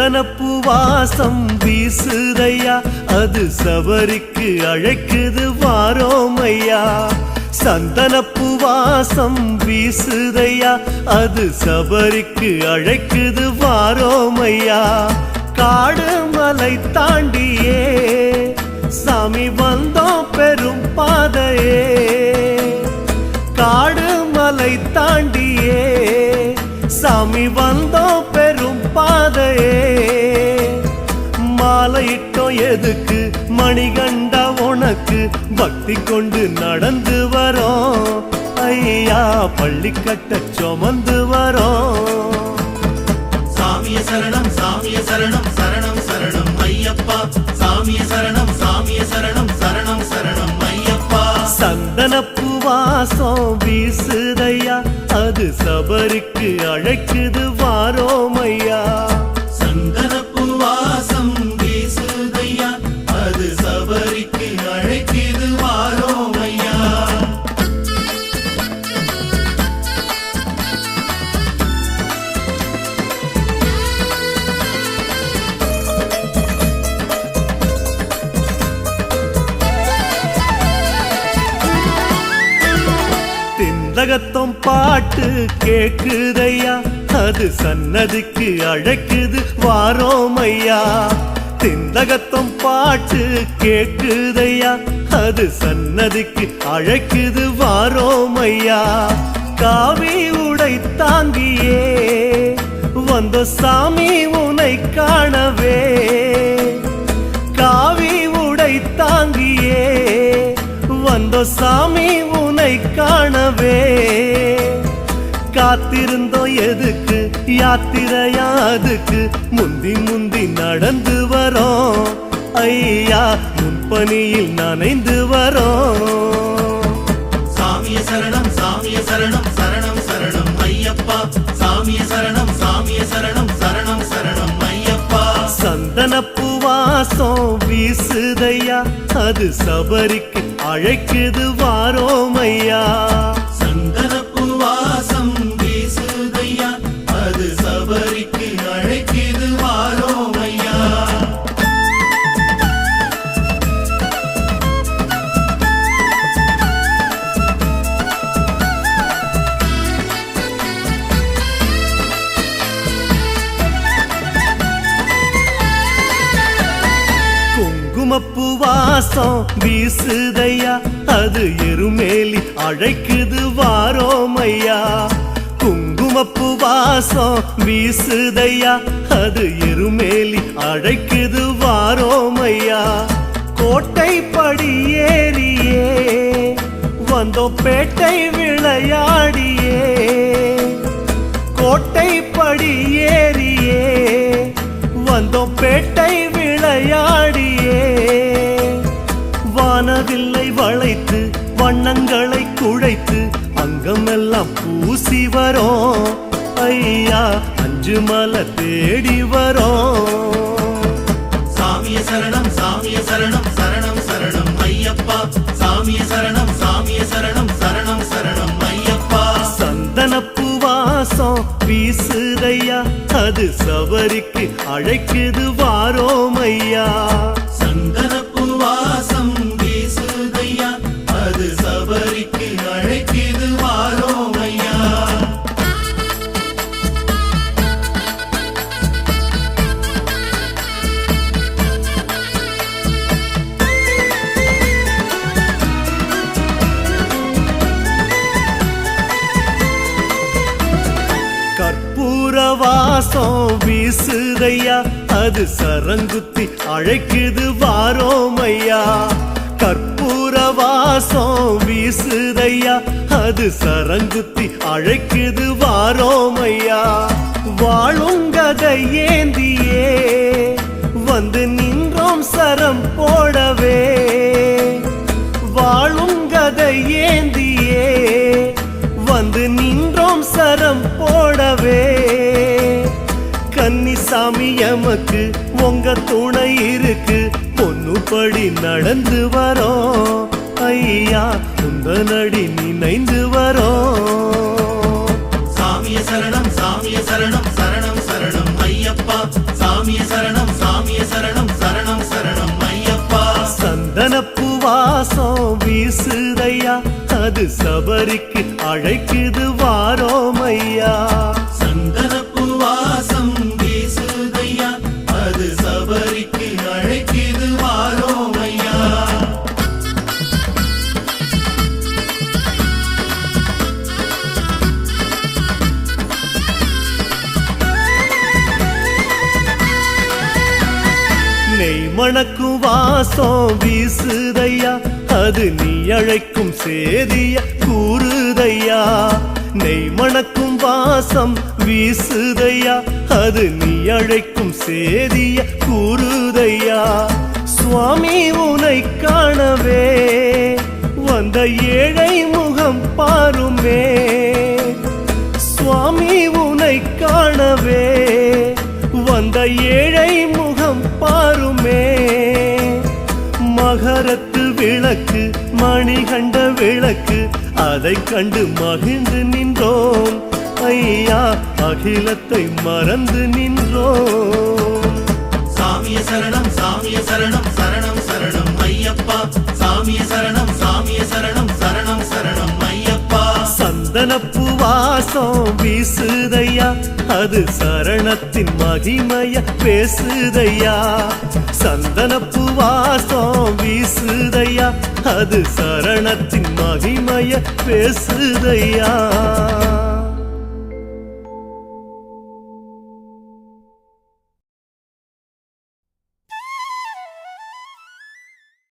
சந்தனப்பு வாசம் வீசுதையா? அது சவரிக்கு அழைக்குது வாரோமையா? சந்தனப்பு வாசம் வீசுதையா? அது சபரிக்கு அழைக்குது வாரோமையா? காடு மலை தாண்டியே மாலையிட்டோம் எதுக்கு? மணிகண்டா உனக்கு பக்தி கொண்டு நடந்து வரோம். ஐயா பள்ளி கட்ட சுமந்து வரோம். சாமிய சரணம் சாமிய சரணம் சரணம் சரணம் ஐயப்பா. சாமிய சரணம் சாமிய சரணம் சரணம் சரணம் ஐயப்பா. சந்தனப்பு வாசம் வீசுதையா? அது சபரிக்கு அழைக்குது வாரோமையா திந்தகத்தம் பாட்டு கேக்குதையா? அது சன்னதிக்கு அழைக்குது. வாரோமையா? திந்தகத்தம் பாட்டு கேக்குதையா? அது சன்னதிக்கு அழைக்குது. வாரோமையா? காவி உடை தாங்கியே. வந்த சாமி உனை காணவே. காவி உடை தாங்கியே. வந்த சாமி உன்னை காணவே. காத்திருந்தோம் எதுக்கு? யாத்திரையாதுக்கு முந்தி முந்தி நடந்து வரோம். ஐயா முன்பணியில் நனைந்து வரோம். சாமிய சரணம் சாமிய சரணம் சரணம் சரணம் ஐயப்பா. சாமிய சரணம் சாமிய சரணம் சந்தனப்பு வாசம் வீசுதையா? அது சபரிக்கு அழைக்குது வாரோமையா? வாசம் வீசுதையா? அது எருமேலி அழைக்குது வாரோமையா? குங்குமப்பு வாசம் வீசுதையா? அது எருமேலி அழைக்குது வாரோமையா? கோட்டை படி ஏறியே வந்தோம் பேட்டை விளையாடியே. கோட்டை படி ஏறியே வந்தோம் பேட்டை விளையாடியே. வானவில்லை வளைத்து வண்ணங்களை குழைத்து அங்கமெல்லாம் பூசி வரோம். ஐயா அஞ்சு மலை தேடி வரோம். சாமிய சரணம் சாமிய சரணம் சரணம் சரணம் ஐயப்பா. சாமிய சரணம் சாமிய சரணம் சரணம் சரணம் ஐயப்பா. சந்தனப்பு வாசம் வீசுதையா அது சபரிக்கு அழைக்குது வாரோமையா வாசம் வீசுதையா அது சரங்குத்தி அழைக்குது வாரோமையா? கற்பூர வாசம் வீசுதையா அது சரங்குத்தி அழைக்குது வாரோமையா? வாழுங்கதை ஏந்தியே வந்து சாமி எமக்கு உங்க துணை இருக்கு. பொண்ணுப்படி நடந்து வரோம். ஐயா குந்தனடி நினைந்து வரோம். சாமிய சரணம் சாமிய சரணம் சரணம் சரணம் ஐயப்பா. சாமிய சரணம் சாமிய சரணம் சரணம் சரணம் ஐயப்பா. சந்தனப்பு வாசம் வீசுதையா. அது சபரிக்கு அழைக்குது வாரோ எனக்கு வாசம் வீசுதையா? அது நீ அழைக்கும் சேதிய கூறுதையா? நெய் மணக்கும் வாசம் வீசுதையா? அது நீ அழைக்கும் சேதிய கூறுதையா? சுவாமி உனை காணவே வந்த ஏழை முகம் பாருமே. சுவாமி உனை காணவே வந்த ஏழை விளக்கு மணிகண்ட விளக்கு அதை கண்டு மகிழ்ந்து நின்றோம். ஐயா அகிலத்தை மறந்து நின்றோம். சாமிய சரணம் சாமிய சரணம் சரணம் சரணம் ஐயப்பா. சாமிய சரணம் சாமிய சரணம் சரணம் சரணம் ஐயப்பா. சந்தனப்பு வாசம் வீசுதையா? அது சரணத்தின் மகிமைய பேசுதையா? சந்தனப்பு வாசம் வீசுதையா? அது சரணத்தின் மகிமைய பேசுதையா?